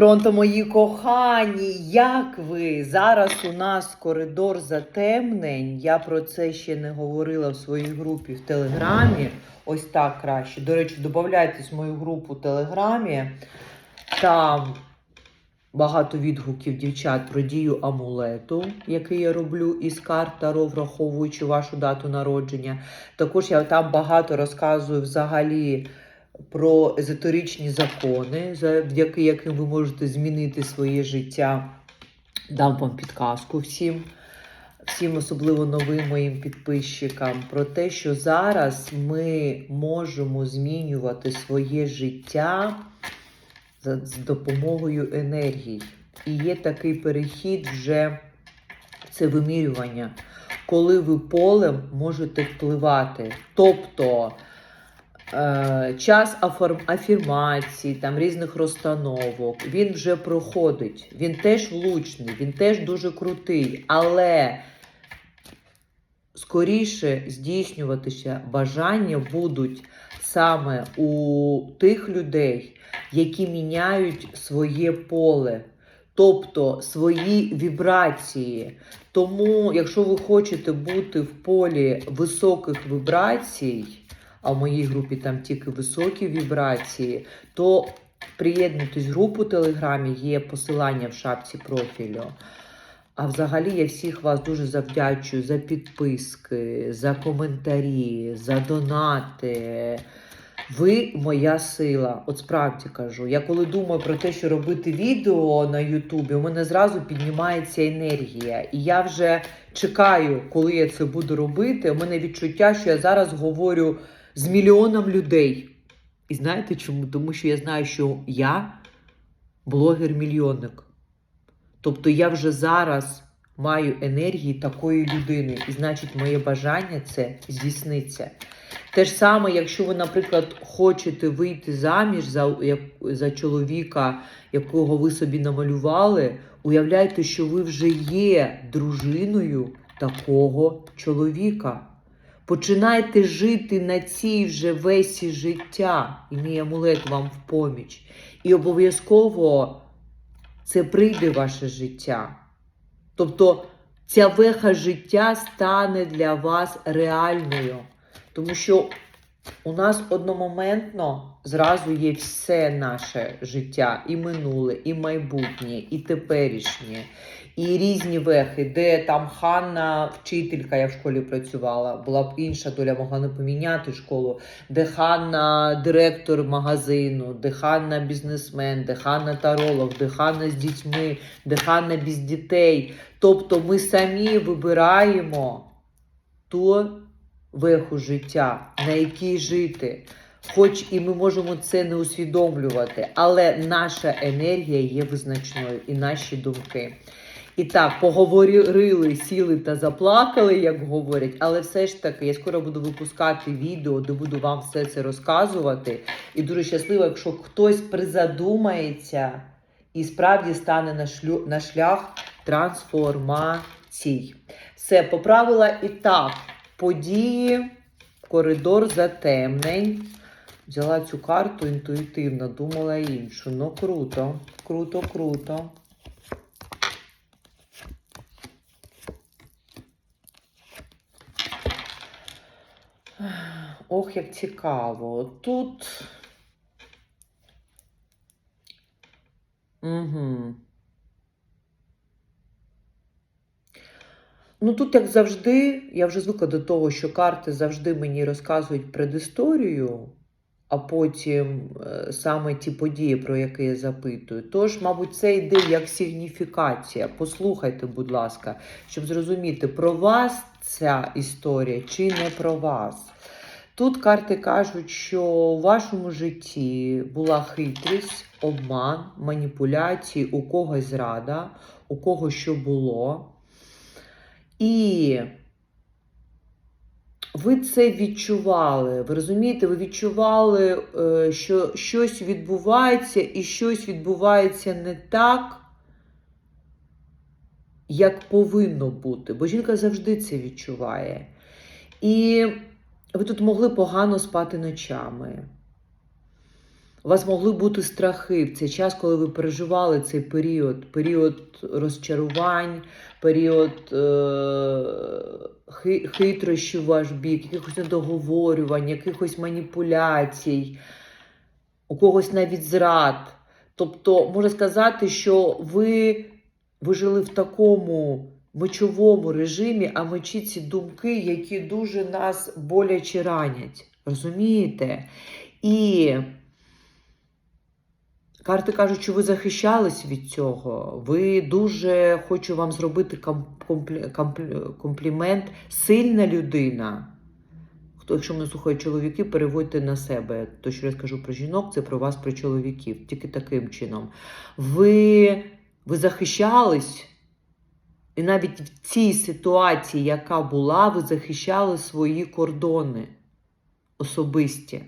пронто, мої кохані, як ви? Зараз у нас коридор затемнень. Я про це ще не говорила в своїй групі в Телеграмі. Ось так краще. До речі, додайтесь в мою групу в Телеграмі. Там багато відгуків дівчат про дію амулету, який я роблю із карт Таро, враховуючи вашу дату народження. Також я там багато розказую взагалі про езотеричні закони, завдяки яким ви можете змінити своє життя. Дам вам підказку всім, всім, особливо новим моїм підписчикам, про те, що зараз ми можемо змінювати своє життя з допомогою енергії. І є такий перехід вже це вимірювання, коли ви полем можете впливати. Тобто е, час афірмацій, там різних розстановок, він вже проходить. Він теж влучний, він теж дуже крутий, але скоріше здійснюватися бажання будуть саме у тих людей, які міняють своє поле. Тобто свої вібрації. Тому, якщо ви хочете бути в полі високих вібрацій, а в моїй групі там тільки високі вібрації, то приєднуйтесь в групу в Телеграмі, є посилання в шапці профілю. А взагалі я всіх вас дуже завдячую за підписки, за коментарі, за донати. Ви моя сила. От справді кажу. Я коли думаю про те, що робити відео на Ютубі, у мене зразу піднімається енергія. І я вже чекаю, коли я це буду робити. У мене відчуття, що я зараз говорю з мільйоном людей. І знаєте чому? Тому що я знаю, що я блогер-мільйонник. Тобто я вже зараз маю енергії такої людини, і значить, моє бажання це здійсниться. Те ж саме, якщо ви, наприклад, хочете вийти заміж за, як- за чоловіка, якого ви собі намалювали, уявляйте, що ви вже є дружиною такого чоловіка. Починайте жити на цій вже весі життя, і мій амулет вам в поміч. І обов'язково це прийде ваше життя. Тобто ця веха життя стане для вас реальною. Тому що у нас одномоментно зразу є все наше життя, і минуле, і майбутнє, і теперішнє, і різні вехи, де там Ханна, вчителька, я в школі працювала, була б інша доля, могла не поміняти школу, де Ханна директор магазину, де Ханна бізнесмен, де Ханна таролог, де Ханна з дітьми, де Ханна без дітей. Тобто ми самі вибираємо ту веху життя, на якій жити. Хоч і ми можемо це не усвідомлювати, але наша енергія є визначною і наші думки. І так, поговорили, сіли та заплакали, як говорять, але все ж таки я скоро буду випускати відео, де буду вам все це розказувати. І дуже щаслива, якщо хтось призадумається і справді стане на, шлю, на шлях трансформацій. Все, поправила і так. Події, коридор затемнень. Взяла цю карту інтуїтивно, думала іншу. Ну круто, круто, круто. Ох, як цікаво. Тут. Угу. Ну, тут, як завжди, я вже звикла до того, що карти завжди мені розказують предісторію, а потім е, саме ті події, про які я запитую. Тож, мабуть, це йде як сигніфікація. Послухайте, будь ласка, щоб зрозуміти, про вас ця історія чи не про вас. Тут карти кажуть, що у вашому житті була хитрість, обман, маніпуляції, у когось зрада, у когось що було. І ви це відчували. Ви розумієте, ви відчували, е, що щось відбувається, і щось відбувається не так, як повинно бути. Бо жінка завжди це відчуває. І ви тут могли погано спати ночами. У вас могли бути страхи в цей час, коли ви переживали цей період, період розчарувань, період е- хи- хитрощів ваш бік, якихось недоговорювань, якихось маніпуляцій, у когось навіть зрад. Тобто, можна сказати, що ви, ви жили в такому мечовому режимі, а мечі ці думки, які дуже нас боляче ранять. Розумієте? І карти кажуть, що ви захищались від цього. Ви дуже хочу вам зробити комплі- комплі- комплімент. Сильна людина. Хто, якщо мене слухають чоловіки, переводьте на себе. То, що я скажу про жінок, це про вас, про чоловіків. Тільки таким чином. Ви, ви захищались. І навіть в цій ситуації, яка була, ви захищали свої кордони особисті.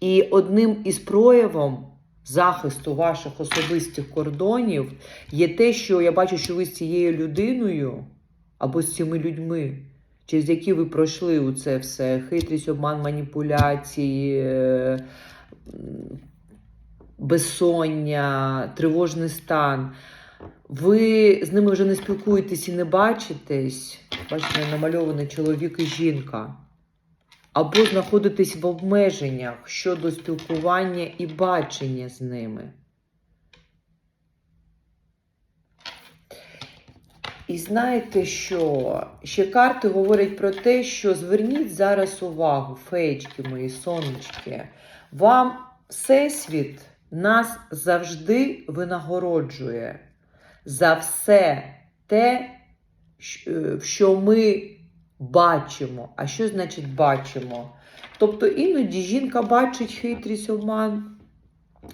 І одним із проявом захисту ваших особистих кордонів є те, що я бачу, що ви з цією людиною або з цими людьми, через які ви пройшли у це все: хитрість, обман, маніпуляції, е, безсоння, тривожний стан. Ви з ними вже не спілкуєтесь і не бачитесь. Бачите, намальований чоловік і жінка. Або знаходитесь в обмеженнях щодо спілкування і бачення з ними. І знаєте що? Ще карти говорять про те, що зверніть зараз увагу, феєчки мої, сонечки. Вам Всесвіт нас завжди винагороджує за все те, е, що ми бачимо. А що значить бачимо? Тобто іноді жінка бачить хитрість, обман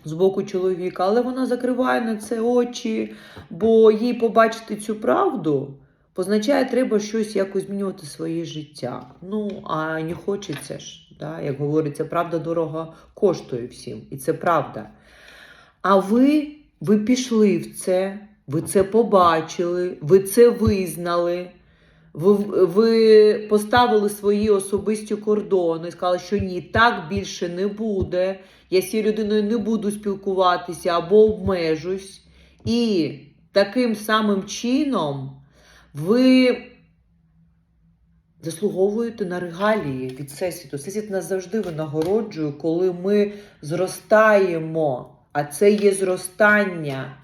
з боку чоловіка, але вона закриває на це очі, бо їй побачити цю правду позначає, треба щось якось змінювати своє життя. Ну, а не хочеться ж. Да? Як говориться, правда дорого коштує всім. І це правда. А ви, ви пішли в це, ви це побачили, ви це визнали. Ви, ви поставили свої особисті кордони, сказали, що ні, так більше не буде. Я з цією людиною не буду спілкуватися або обмежусь. І таким самим чином ви заслуговуєте на регалії від Всесвіту. Всесвіт нас завжди винагороджує, коли ми зростаємо. А це є зростання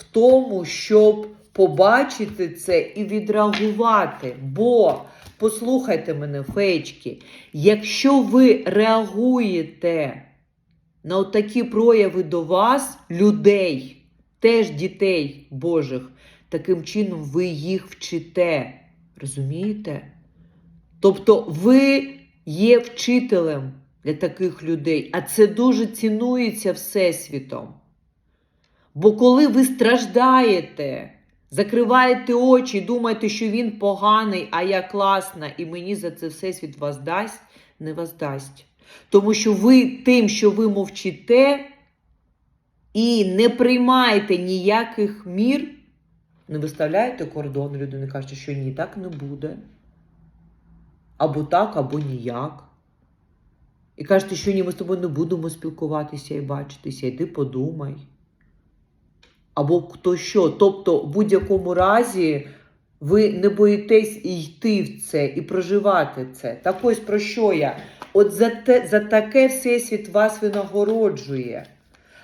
в тому, щоб побачити це і відреагувати. Бо, послухайте мене, феєчки, якщо ви реагуєте на такі прояви до вас, людей, теж дітей Божих, таким чином ви їх вчите. Розумієте? Тобто ви є вчителем для таких людей, а це дуже цінується Всесвітом. Бо коли ви страждаєте, закриваєте очі, думаєте, що він поганий, а я класна, і мені за це всесвіт вас дасть, не вас дасть. Тому що ви тим, що ви мовчите і не приймаєте ніяких мір, не виставляєте кордон, людина каже, що ні, так не буде. Або так, або ніяк. І кажете, що ні, ми з тобою не будемо спілкуватися і бачитися, йди подумай. Або хто що. Тобто, в будь-якому разі ви не боїтесь йти в це, і проживати це. Так ось про що я? От за, те, за таке Всесвіт вас винагороджує.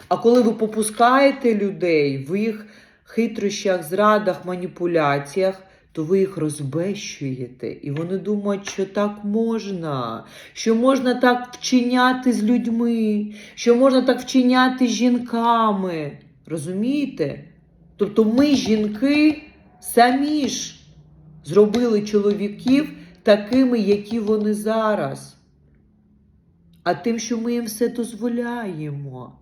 А коли ви попускаєте людей в їх хитрощах, зрадах, маніпуляціях, то ви їх розбещуєте. І вони думають, що так можна, що можна так вчиняти з людьми, що можна так вчиняти з жінками. Розумієте? Тобто ми, жінки, самі ж зробили чоловіків такими, які вони зараз. А тим, що ми їм все дозволяємо.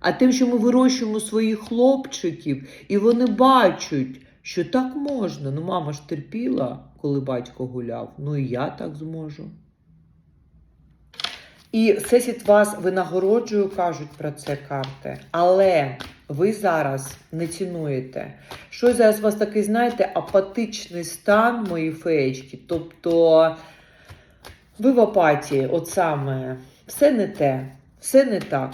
А тим, що ми вирощуємо своїх хлопчиків, і вони бачать, що так можна. Ну, мама ж терпіла, коли батько гуляв. Ну і я так зможу. І всесвіт вас винагороджує, кажуть про це карти. Але ви зараз не цінуєте. Що зараз у вас такий, знаєте, апатичний стан, мої феєчки. Тобто ви в апатії, от саме, все не те, все не так.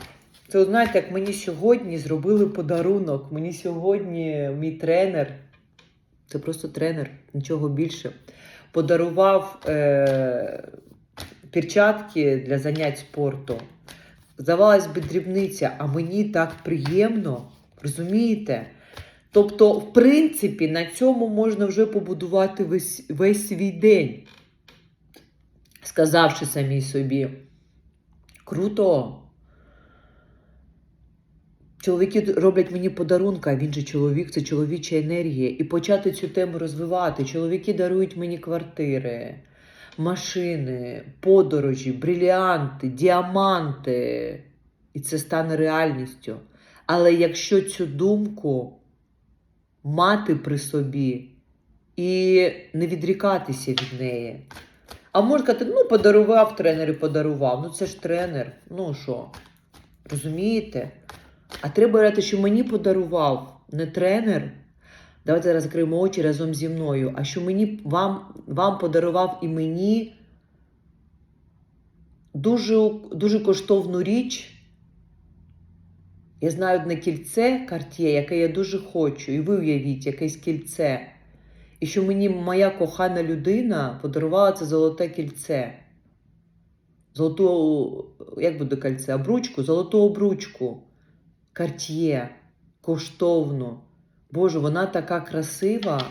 Це, знаєте, як мені сьогодні зробили подарунок. Мені сьогодні мій тренер, це просто тренер, нічого більше, подарував е- перчатки для занять спорту. Здавалось би, дрібниця, а мені так приємно, розумієте? Тобто, в принципі, на цьому можна вже побудувати весь, весь свій день, сказавши самій собі. Круто. Чоловіки роблять мені подарунки, а він же чоловік, це чоловіча енергія. І почати цю тему розвивати. Чоловіки дарують мені квартири, машини, подорожі, бриліанти, діаманти. І це стане реальністю. Але якщо цю думку мати при собі і не відрікатися від неї. А можна сказати, ну, подарував тренер і подарував. Ну це ж тренер. Ну що? Розумієте? А треба говорити, що мені подарував не тренер. Давайте зараз закриємо очі разом зі мною. А що мені вам, вам подарував і мені дуже, дуже коштовну річ. Я знаю одне кільце Cartier, яке я дуже хочу. І ви уявіть, якесь кільце. І що мені моя кохана людина подарувала це золоте кільце. Золоту, як буде кільце? Обручку? Золоту обручку. Cartier. Коштовну. Боже, вона така красива.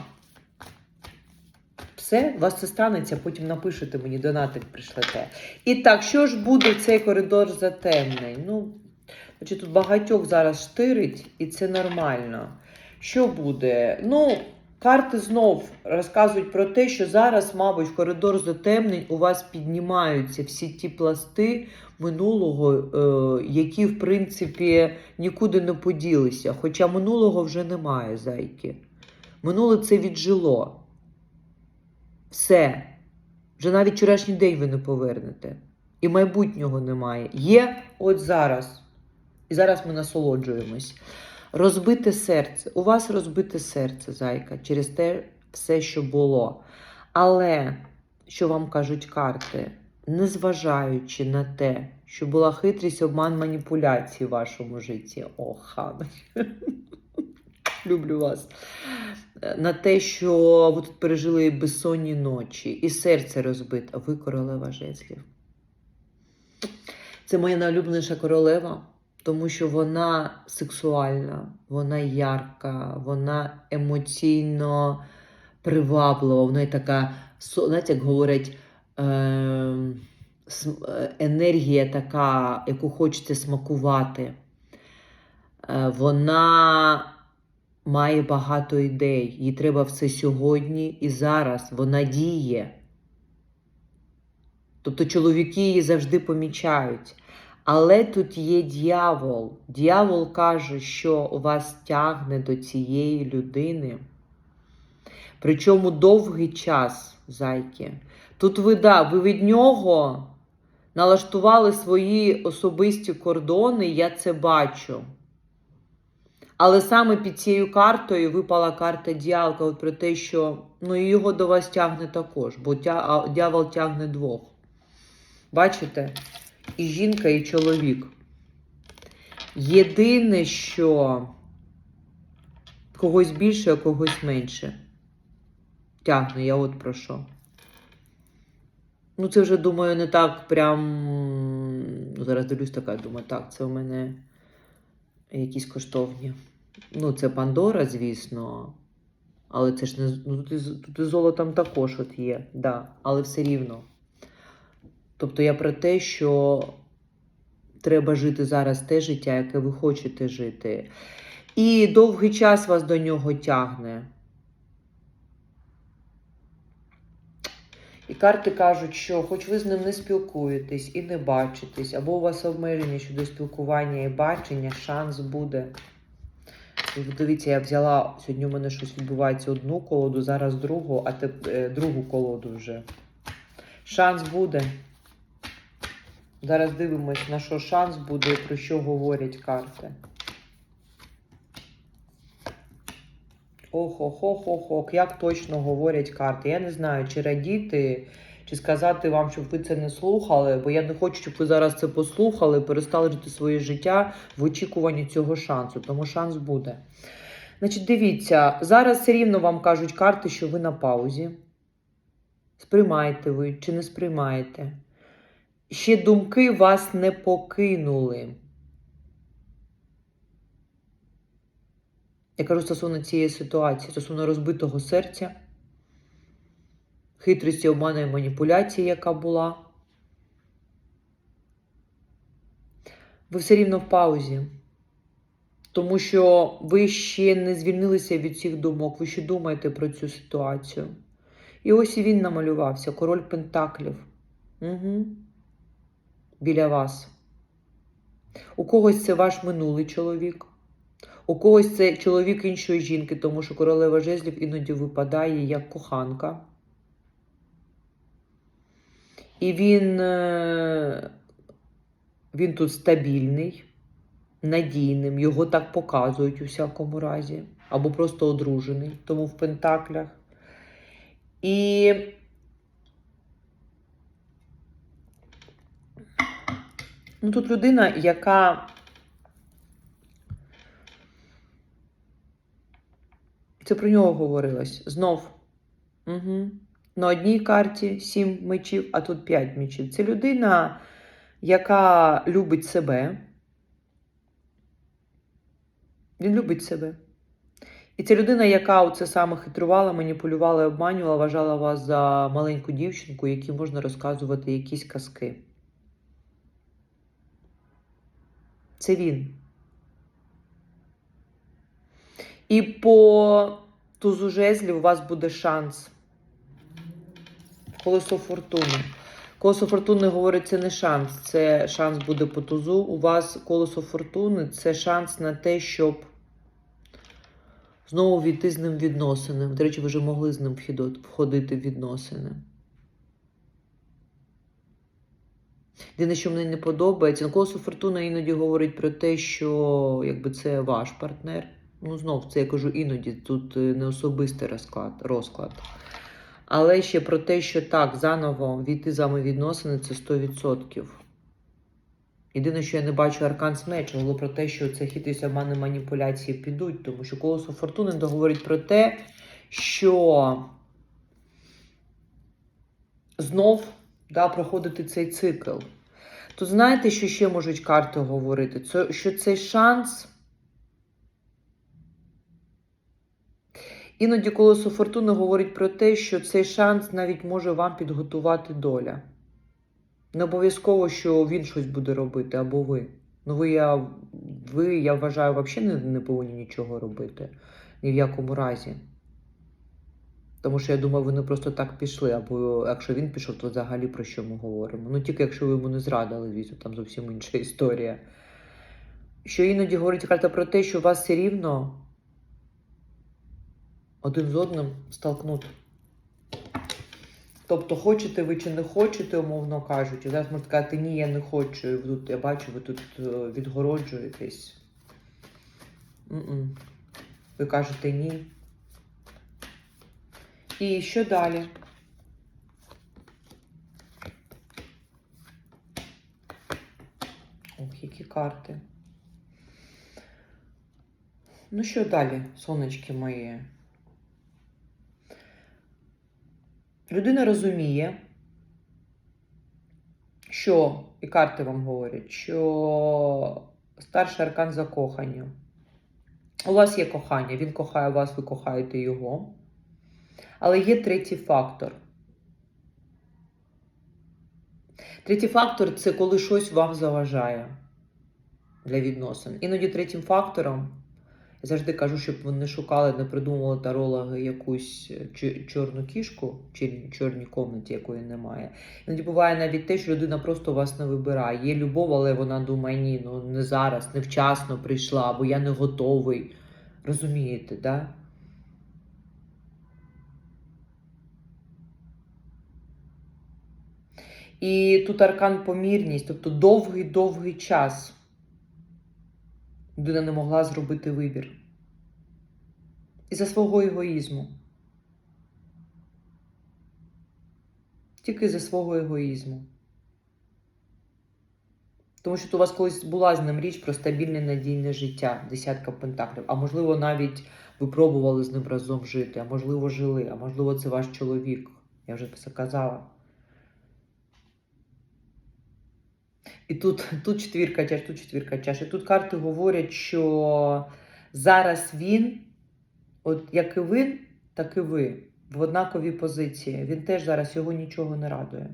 Все, у вас це станеться, потім напишете мені, донатик прийшлете. І так, що ж буде цей коридор затемний? Ну, значить, тут багатьох зараз штирить, і це нормально. Що буде? Ну, карти знов розказують про те, що зараз, мабуть, в коридор затемнень у вас піднімаються всі ті пласти минулого, е, які, в принципі, нікуди не поділися. Хоча минулого вже немає, зайки. Минуле це віджило. Все. Вже навіть вчорашній день ви не повернете. І майбутнього немає. Є от зараз. І зараз ми насолоджуємось. Розбите серце. У вас розбите серце, зайка, через те все, що було. Але, що вам кажуть карти, незважаючи на те, що була хитрість, обман маніпуляції в вашому житті. О, хана. Люблю вас. На те, що ви тут пережили безсонні ночі, і серце розбите, ви королева жезлів. Це моя найулюбленіша королева, тому що вона сексуальна, вона ярка, вона емоційно приваблива, вона така, знаєте, як говорять, е, см- е, енергія така, яку хочете смакувати. Е, Вона має багато ідей. Їй треба все сьогодні і зараз. Вона діє. Тобто чоловіки її завжди помічають. Але тут є дьявол. Дьявол каже, що у вас тягне до цієї людини. Причому довгий час, зайки. Тут ви, да, ви від нього налаштували свої особисті кордони, я це бачу. Але саме під цією картою випала карта от про те, що ну, його до вас тягне також, бо дьявол тягне двох. Бачите? І жінка, і чоловік. Єдине, що когось більше, а когось менше. Тягне, я от про що. Ну, це вже, думаю, не так прям. Ну, зараз дивлюсь така, думаю, так, це у мене якісь коштовні. Ну, це Пандора, звісно. Але це ж не. Ну, тут, і, тут золотом також от є, да, але все рівно. Тобто я про те, що треба жити зараз те життя, яке ви хочете жити. І довгий час вас до нього тягне. І карти кажуть, що хоч ви з ним не спілкуєтесь і не бачитесь, або у вас обмеження щодо спілкування і бачення, шанс буде. І Дивіться, я взяла сьогодні у мене щось відбувається одну колоду, зараз другу, а те, е, другу колоду вже. Шанс буде. Зараз дивимось, на що шанс буде про що говорять карти. Ох, ох, ох, ох, ох, як точно говорять карти. Я не знаю, чи радіти, чи сказати вам, щоб ви це не слухали, бо я не хочу, щоб ви зараз це послухали, перестали жити своє життя в очікуванні цього шансу, тому шанс буде. Значить, дивіться, зараз все рівно вам кажуть карти, що ви на паузі. Сприймаєте ви чи не сприймаєте. Ще думки вас не покинули. Я кажу стосовно цієї ситуації, стосовно розбитого серця, хитрості, обману і маніпуляції, яка була. Ви все рівно в паузі. Тому що ви ще не звільнилися від цих думок, ви ще думаєте про цю ситуацію. І ось і він намалювався, король Пентаклів. Угу. Біля вас. У когось це ваш минулий чоловік. У когось це чоловік іншої жінки, тому що королева жезлів іноді випадає як коханка. І він, е, він тут стабільний, надійним, його так показують у всякому разі, або просто одружений, тому в Пентаклях. І ну, тут людина, яка Це про нього говорилось. Знов. Угу. На одній карті сім мечів, а тут п'ять мечів. Це людина, яка любить себе. Він любить себе. І це людина, яка оце саме хитрувала, маніпулювала і обманювала, вважала вас за маленьку дівчинку, якій можна розказувати якісь казки. Це він. І по тузу жезлів у вас буде шанс. Колесо фортуни. Колесо фортуни говорить, це не шанс, це шанс буде по тузу. У вас колесо фортуни це шанс на те, щоб знову війти з ним відносини. До речі, ви вже могли з ним входити в відносини. Єдине, що мені не подобається, на колесо фортуни іноді говорить про те, що якби це ваш партнер. Ну, знов, це я кажу іноді, тут е, не особистий розклад, розклад. Але ще про те, що так, заново війти з вами відносини це 100%. Єдине, що я не бачу аркан смеч, але про те, що це хитрість обмани маніпуляції підуть, тому що колесо фортуни договорить про те, що знов да, проходити цей цикл. Тут знаєте, що ще можуть карти говорити? Це, що цей шанс. Іноді колесо фортуни говорить про те, що цей шанс навіть може вам підготувати доля. Не обов'язково, що він щось буде робити, або ви. Ну, ви, я, ви, я вважаю, взагалі не, не повинні нічого робити. Ні в якому разі. Тому що я думаю, вони просто так пішли. Або якщо він пішов, то взагалі про що ми говоримо? Ну, тільки якщо ви йому не зрадили, звісно, там зовсім інша історія. Що іноді говорить карта про те, що вас все рівно один з одним столкнути. Тобто, хочете ви чи не хочете, умовно кажучи. Зараз можете сказати, ні, я не хочу. Тут, я бачу, ви тут е, відгороджуєтесь. Ви кажете ні. І що далі? Ох, які карти. Ну, що далі, сонечки мої? Людина розуміє, що, і карти вам говорять, що старший аркан закохання. У вас є кохання, він кохає вас, ви кохаєте його. Але є третій фактор. Третій фактор це коли щось вам заважає для відносин. Іноді третім фактором, я завжди кажу, щоб ви не шукали, не придумували тарологи якусь чорну кішку, чи чорній комнаті, якої немає. Іноді буває навіть те, що людина просто вас не вибирає. Є любов, але вона думає, ні, ну не зараз, невчасно прийшла, або я не готовий. Розумієте, так? Да? І тут аркан помірність, тобто довгий-довгий час людина не могла зробити вибір. Із-за свого егоїзму. Тільки за свого егоїзму. Тому що у вас колись була з ним річ про стабільне надійне життя, десятка пентаклів. А можливо, навіть ви пробували з ним разом жити, а можливо, жили, а можливо, це ваш чоловік. Я вже це казала. І тут, тут четвірка чаш, тут четвірка чаш. І тут карти говорять, що зараз він, от як і він, так і ви, в однаковій позиції. Він теж зараз його нічого не радує.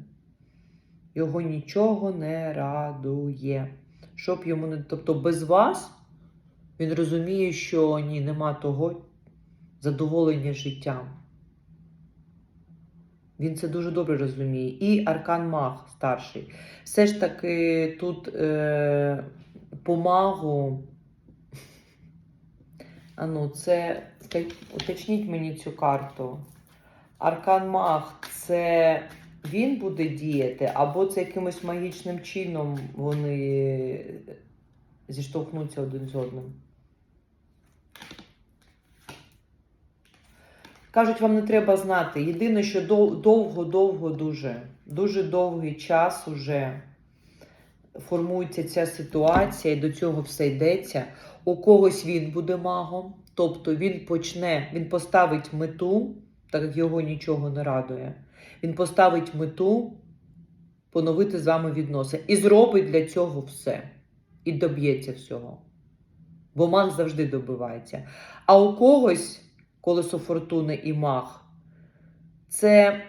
Його нічого не радує. Щоб йому не. Тобто без вас він розуміє, що ні, нема того задоволення життям. Він це дуже добре розуміє. І Аркан Маг старший. Все ж таки тут е, помагу. А ну, це уточніть мені цю карту. Аркан Маг це він буде діяти, або це якимось магічним чином вони зіштовхнуться один з одним. Кажуть, вам не треба знати. Єдине, що довго-довго дуже, дуже довгий час уже формується ця ситуація, і до цього все йдеться. У когось він буде магом, тобто він почне, він поставить мету, так як його нічого не радує. Він поставить мету поновити з вами відносини. І зробить для цього все. І доб'ється всього. Бо маг завжди добивається. А у когось колесо фортуни і маг це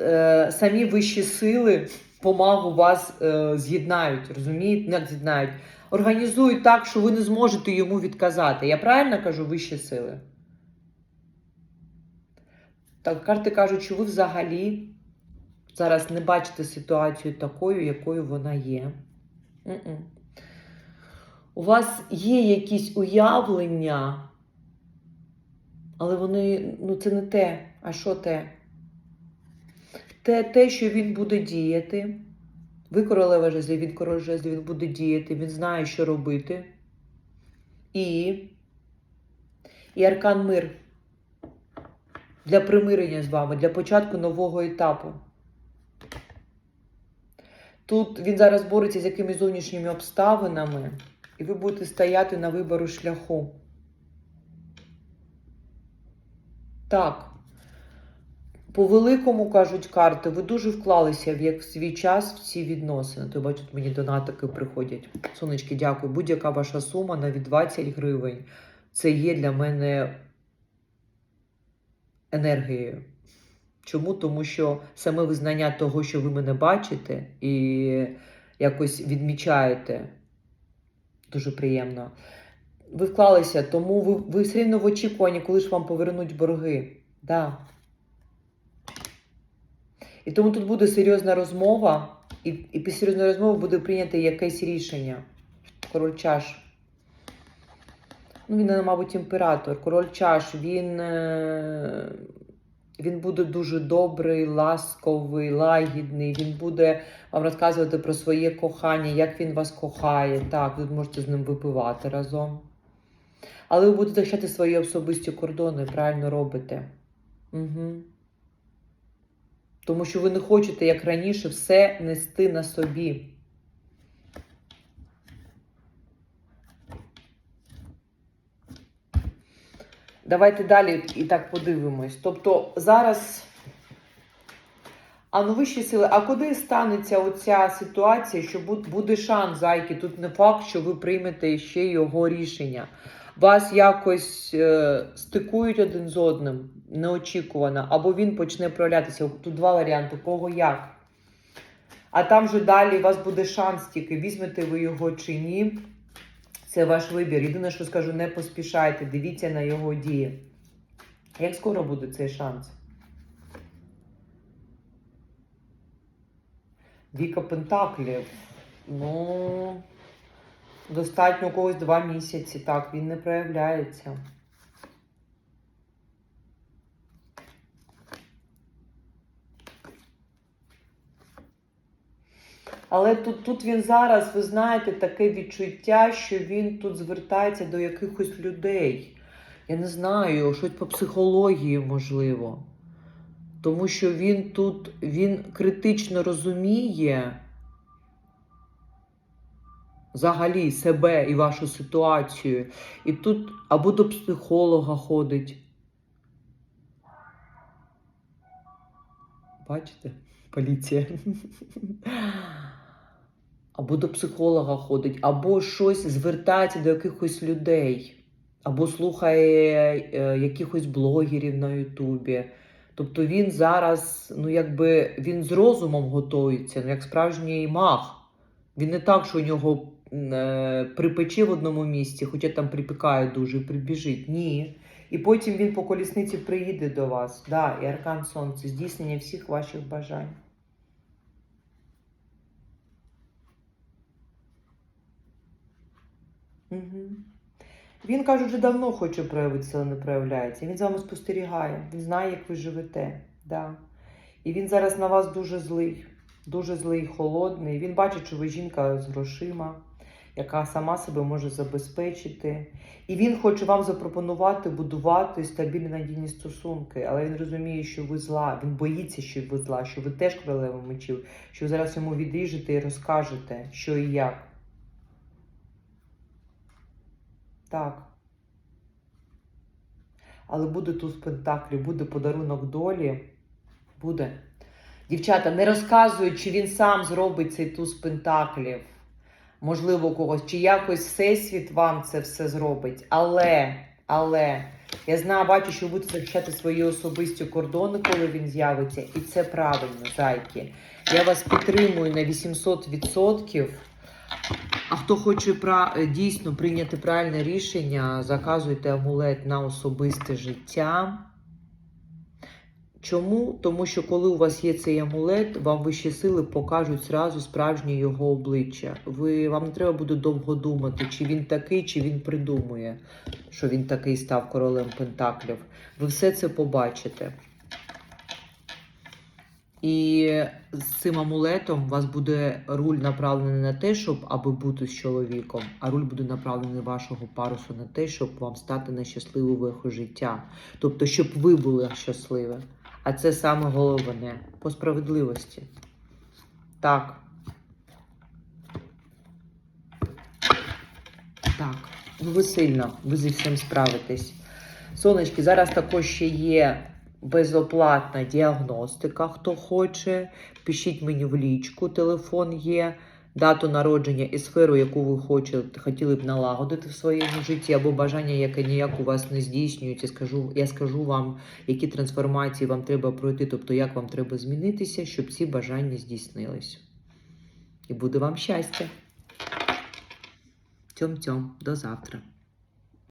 е, самі вищі сили по магу вас е, з'єднають, розумієте? Не з'єднають. Організують так, що ви не зможете йому відказати. Я правильно кажу вищі сили? Так, карти кажуть, що ви взагалі зараз не бачите ситуацію такою, якою вона є. У вас є якісь уявлення, але вони, ну це не те. А що те? Те, те, що він буде діяти. Ви королева жезлів, він король жезлів, він буде діяти, він знає, що робити. І, і аркан мир для примирення з вами, для початку нового етапу. Тут він зараз бореться з якимись зовнішніми обставинами, і ви будете стояти на вибору шляху. Так. По великому кажуть карти, ви дуже вклалися в як в свій час в ці відносини. То бачу, мені донатики приходять. Сонечки, дякую. Будь-яка ваша сума навіть 20 гривень. Це є для мене енергією. Чому? Тому що саме визнання того, що ви мене бачите, і якось відмічаєте, дуже приємно. Ви вклалися, тому ви, ви все рівно в очікуванні, коли ж вам повернуть борги. Да. І тому тут буде серйозна розмова, і, і після серйозної розмови буде прийнято якесь рішення. Король чаш. Ну, він, мабуть, імператор. Король чаш, він, е, він буде дуже добрий, ласковий, лагідний. Він буде вам розказувати про своє кохання, як він вас кохає. Так, ви можете з ним випивати разом. Але ви будете захищати свої особисті кордони, правильно робите. Угу. Тому що ви не хочете, як раніше, все нести на собі. Давайте далі і так подивимось. Тобто зараз. А ну вищі сили, а куди станеться оця ситуація, що буде шанс, зайки? Тут не факт, що ви приймете ще його рішення. Вас якось е, стикують один з одним неочікувано, або він почне проявлятися. Тут два варіанти, кого як. А там же далі у вас буде шанс тільки, візьмете ви його чи ні. Це ваш вибір. Єдине, що скажу, не поспішайте, дивіться на його дії. Як скоро буде цей шанс? Віка Пентаклів. Ну, достатньо когось два місяці. Так, він не проявляється. Але тут, тут він зараз, ви знаєте, таке відчуття, що він тут звертається до якихось людей. Я не знаю, щось по психології можливо. Тому що він тут він критично розуміє взагалі себе і вашу ситуацію. І тут або до психолога ходить. Бачите? Поліція. Або до психолога ходить, або щось звертається до якихось людей, або слухає е, якихось блогерів на Ютубі. Тобто він зараз, ну якби він з розумом готується, ну як справжній маг. Він не так, що у нього припече в одному місці, хоча там припікає дуже, прибіжить. Ні. І потім він по колісниці приїде до вас. Да, і аркан сонце, здійснення всіх ваших бажань. Угу. Він каже, вже давно хоче проявитися, але не проявляється. Він з вами спостерігає, він знає, як ви живете. Да. І він зараз на вас дуже злий, дуже злий, холодний. Він бачить, що ви жінка з грошима, яка сама себе може забезпечити. І він хоче вам запропонувати будувати стабільні надійні стосунки, але він розуміє, що ви зла. Він боїться, що ви зла, що ви теж королева мечів, що ви зараз йому відріжете і розкажете, що і як. Так. Але буде туз пентаклів, буде подарунок долі. Буде. Дівчата, не розказують, чи він сам зробить цей туз пентаклів. Можливо, когось, чи якось Всесвіт вам це все зробить. Але, але, я знаю, бачу, що ви будете захищати свої особисті кордони, коли він з'явиться. І це правильно, зайки. Я вас підтримую на 800%. А хто хоче дійсно прийняти правильне рішення, заказуйте амулет на особисте життя. Чому? Тому що коли у вас є цей амулет, вам вищі сили покажуть зразу справжнє його обличчя. Ви, вам не треба буде довго думати, чи він такий, чи він придумує, що він такий став королем Пентаклів. Ви все це побачите. І з цим амулетом у вас буде руль направлений на те, щоб аби бути з чоловіком, а руль буде направлений вашого парусу на те, щоб вам стати на щасливу виху життя. Тобто, щоб ви були щасливі. А це саме головне по справедливості. Так. Так. Ну, ви сильно, ви зі всім справитесь. Сонечки, зараз також ще є безоплатна діагностика. Хто хоче, пишіть мені в лічку, телефон є, дату народження і сферу, яку ви хочете, хотіли б налагодити в своєму житті, або бажання, яке ніяк у вас не здійснюється. Скажу, я скажу вам, які трансформації вам треба пройти, тобто як вам треба змінитися, щоб ці бажання здійснились. І буде вам щастя. Тьом-тьом, до завтра.